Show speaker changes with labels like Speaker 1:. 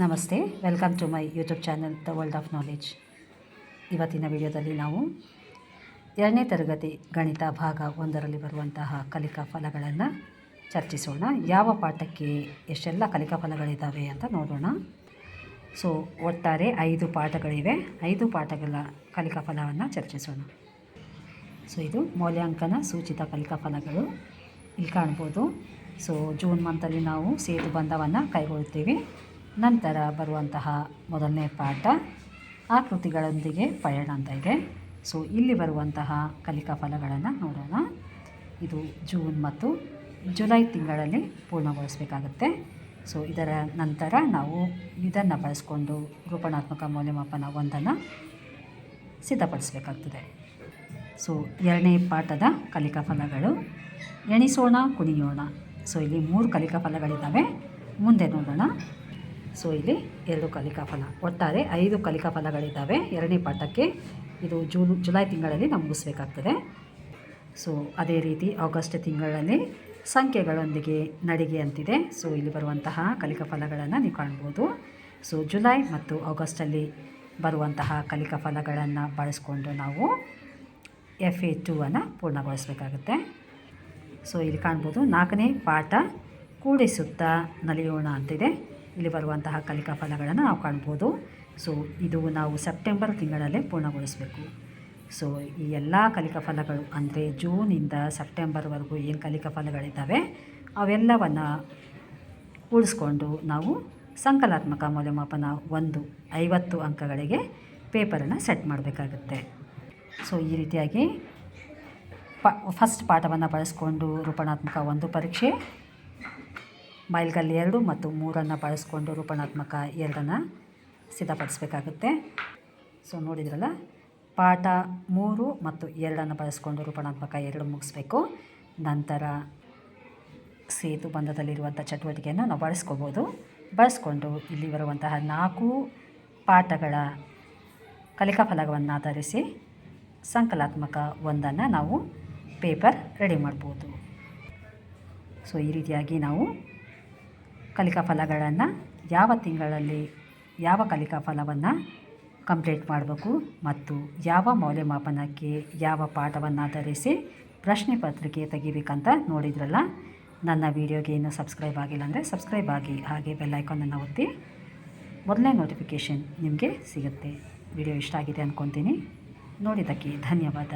Speaker 1: ನಮಸ್ತೆ welcome to my YouTube channel the world of knowledge ಇವತ್ತಿನ ವಿಡಿಯೋದಲ್ಲಿ ನಾವು ಎರಡನೇ ತರಗತಿ ಗಣಿತ ಭಾಗ ಒಂದರಲ್ಲಿ ಬರುವಂತಹ ಕಲಿಕಾ ಫಲಗಳನ್ನು ಚರ್ಚಿಸೋಣ. ಯಾವ ಪಾಠಕ್ಕೆ ಎಷ್ಟೆಲ್ಲ ಕಲಿಕಾ ಫಲಗಳಿದ್ದಾವೆ ಅಂತ ನೋಡೋಣ. ಸೊ ಒಟ್ಟಾರೆ ಐದು ಪಾಠಗಳಿವೆ. ಐದು ಪಾಠಗಳ ಕಲಿಕಾ ಫಲವನ್ನು ಚರ್ಚಿಸೋಣ. ಸೊ ಇದು ಮೌಲ್ಯಾಂಕನ ಸೂಚಿತ ಕಲಿಕಾ ಫಲಗಳು. ಇಲ್ಲಿ ಕಾಣ್ಬೋದು. ಸೊ ಜೂನ್ ಮಂತಲ್ಲಿ ನಾವು ಸೇತು ಬಂಧವನ್ನು ಕೈಗೊಳ್ತೀವಿ ನಂತರ ಬರುವಂತಹ ಮೊದಲನೇ ಪಾಠ ಆಕೃತಿಗಳೊಂದಿಗೆ ಪಯಣ ಅಂತ ಇದೆ. ಸೊ ಇಲ್ಲಿ ಬರುವಂತಹ ಕಲಿಕಾ ಫಲಗಳನ್ನು ನೋಡೋಣ. ಇದು ಜೂನ್ ಮತ್ತು ಜುಲೈ ತಿಂಗಳಲ್ಲಿ ಪೂರ್ಣಗೊಳಿಸಬೇಕಾಗುತ್ತೆ. ಸೊ ಇದರ ನಂತರ ನಾವು ಇದನ್ನು ಬಳಸ್ಕೊಂಡು ರೂಪಣಾತ್ಮಕ ಮೌಲ್ಯಮಾಪನ ಒಂದನ್ನು ಸಿದ್ಧಪಡಿಸಬೇಕಾಗ್ತದೆ. ಸೊ ಎರಡನೇ ಪಾಠದ ಕಲಿಕಾ ಫಲಗಳು ಎಣಿಸೋಣ, ಕುಣಿಯೋಣ. ಸೊ ಇಲ್ಲಿ ಮೂರು ಕಲಿಕಾ ಫಲಗಳಿದ್ದಾವೆ. ಮುಂದೆ ನೋಡೋಣ. ಸೊ ಇಲ್ಲಿ ಎರಡು ಕಲಿಕಾ ಫಲ ಒಟ್ಟಾರೆ ಐದು ಕಲಿಕಾ ಫಲಗಳಿದ್ದಾವೆ ಎರಡನೇ ಪಾಠಕ್ಕೆ ಇದು ಜೂನ್, ಜುಲೈ ತಿಂಗಳಲ್ಲಿ ನಾವು ಮುಗಿಸ್ಬೇಕಾಗ್ತದೆ. ಸೊ ಅದೇ ರೀತಿ ಆಗಸ್ಟ್ ತಿಂಗಳಲ್ಲಿ ಸಂಖ್ಯೆಗಳೊಂದಿಗೆ ನಡಿಗೆ ಅಂತಿದೆ. ಸೊ ಇಲ್ಲಿ ಬರುವಂತಹ ಕಲಿಕಾ ಫಲಗಳನ್ನು ನೀವು ಕಾಣ್ಬೋದು. ಸೊ ಜುಲೈ ಮತ್ತು ಆಗಸ್ಟಲ್ಲಿ ಬರುವಂತಹ ಕಲಿಕಾ ಫಲಗಳನ್ನು ಬಳಸ್ಕೊಂಡು ನಾವು ಎಫ್ ಎ ಟೂ ಅನ್ನು ಪೂರ್ಣಗೊಳಿಸಬೇಕಾಗುತ್ತೆ. ಸೊ ಇಲ್ಲಿ ಕಾಣ್ಬೋದು ನಾಲ್ಕನೇ ಪಾಠ, ಕೂಡಿಸುತ್ತಾ ನಲಿಯೋಣ ಅಂತಿದೆ. ಇಲ್ಲಿ ಬರುವಂತಹ ಕಲಿಕಾ ಫಲಗಳನ್ನು ನಾವು ಕಾಣ್ಬೋದು. ಸೊ ಇದು ನಾವು ಸೆಪ್ಟೆಂಬರ್ ತಿಂಗಳಲ್ಲೇ ಪೂರ್ಣಗೊಳಿಸಬೇಕು. ಸೊ ಈ ಎಲ್ಲ ಕಲಿಕಾ ಫಲಗಳು ಅಂದರೆ ಜೂನಿಂದ ಸೆಪ್ಟೆಂಬರ್ವರೆಗೂ ಏನು ಕಲಿಕಾ ಫಲಗಳಿದ್ದಾವೆ, ಅವೆಲ್ಲವನ್ನು ಉಳಿಸ್ಕೊಂಡು ನಾವು ಸಂಕಲಾತ್ಮಕ ಮೌಲ್ಯಮಾಪನ ಒಂದು ಐವತ್ತು ಅಂಕಗಳಿಗೆ ಪೇಪರನ್ನು ಸೆಟ್ ಮಾಡಬೇಕಾಗುತ್ತೆ. ಸೊ ಈ ರೀತಿಯಾಗಿ ಪ ಫಸ್ಟ್ ಪಾಠವನ್ನು ಬಳಸ್ಕೊಂಡು ರೂಪಣಾತ್ಮಕ ಒಂದು ಪರೀಕ್ಷೆ ಮೈಲ್ಗಲ್ ಎರಡು ಮತ್ತು ಮೂರನ್ನು ಬಳಸ್ಕೊಂಡು ರೂಪಣಾತ್ಮಕ ಎರಡನ್ನು ಸಿದ್ಧಪಡಿಸಬೇಕಾಗುತ್ತೆ. ಸೊ ನೋಡಿದ್ರಲ್ಲ, ಪಾಠ ಮೂರು ಮತ್ತು ಎರಡನ್ನು ಬಳಸ್ಕೊಂಡು ರೂಪಣಾತ್ಮಕ ಎರಡು ಮುಗಿಸ್ಬೇಕು. ನಂತರ ಸೇತು ಬಂಧದಲ್ಲಿರುವಂಥ ಚಟುವಟಿಕೆಯನ್ನು ನಾವು ಬಳಸ್ಕೋಬೋದು. ಬಳಸ್ಕೊಂಡು ಇಲ್ಲಿ ಬರುವಂತಹ ನಾಲ್ಕು ಪಾಠಗಳ ಕಲಿಕಾ ಫಲಕವನ್ನು ಆಧರಿಸಿ ಸಂಕಲಾತ್ಮಕ ಒಂದನ್ನು ನಾವು ಪೇಪರ್ ರೆಡಿ ಮಾಡ್ಬೋದು. ಸೊ ಈ ರೀತಿಯಾಗಿ ನಾವು ಕಲಿಕಾ ಫಲಗಳನ್ನು ಯಾವ ತಿಂಗಳಲ್ಲಿ ಯಾವ ಕಲಿಕಾ ಫಲವನ್ನು ಕಂಪ್ಲೀಟ್ ಮಾಡಬೇಕು ಮತ್ತು ಯಾವ ಮೌಲ್ಯಮಾಪನಕ್ಕೆ ಯಾವ ಪಾಠವನ್ನು ಆಧರಿಸಿ ಪ್ರಶ್ನೆ ಪತ್ರಿಕೆ ತೆಗಿಬೇಕಂತ ನೋಡಿದ್ರಲ್ಲ, ನನ್ನ ವೀಡಿಯೋಗೆ ಇನ್ನೂ ಸಬ್ಸ್ಕ್ರೈಬ್ ಆಗಿಲ್ಲ ಅಂದರೆ ಸಬ್ಸ್ಕ್ರೈಬ್ ಆಗಿ, ಹಾಗೆ ಬೆಲ್ಲೈಕನನ್ನು ಒತ್ತಿ ಮೊದಲನೇ ನೋಟಿಫಿಕೇಷನ್ ನಿಮಗೆ ಸಿಗುತ್ತೆ. ವಿಡಿಯೋ ಇಷ್ಟ ಆಗಿದೆ ಅಂದ್ಕೊತೀನಿ ನೋಡಿದ್ದಕ್ಕೆ ಧನ್ಯವಾದ.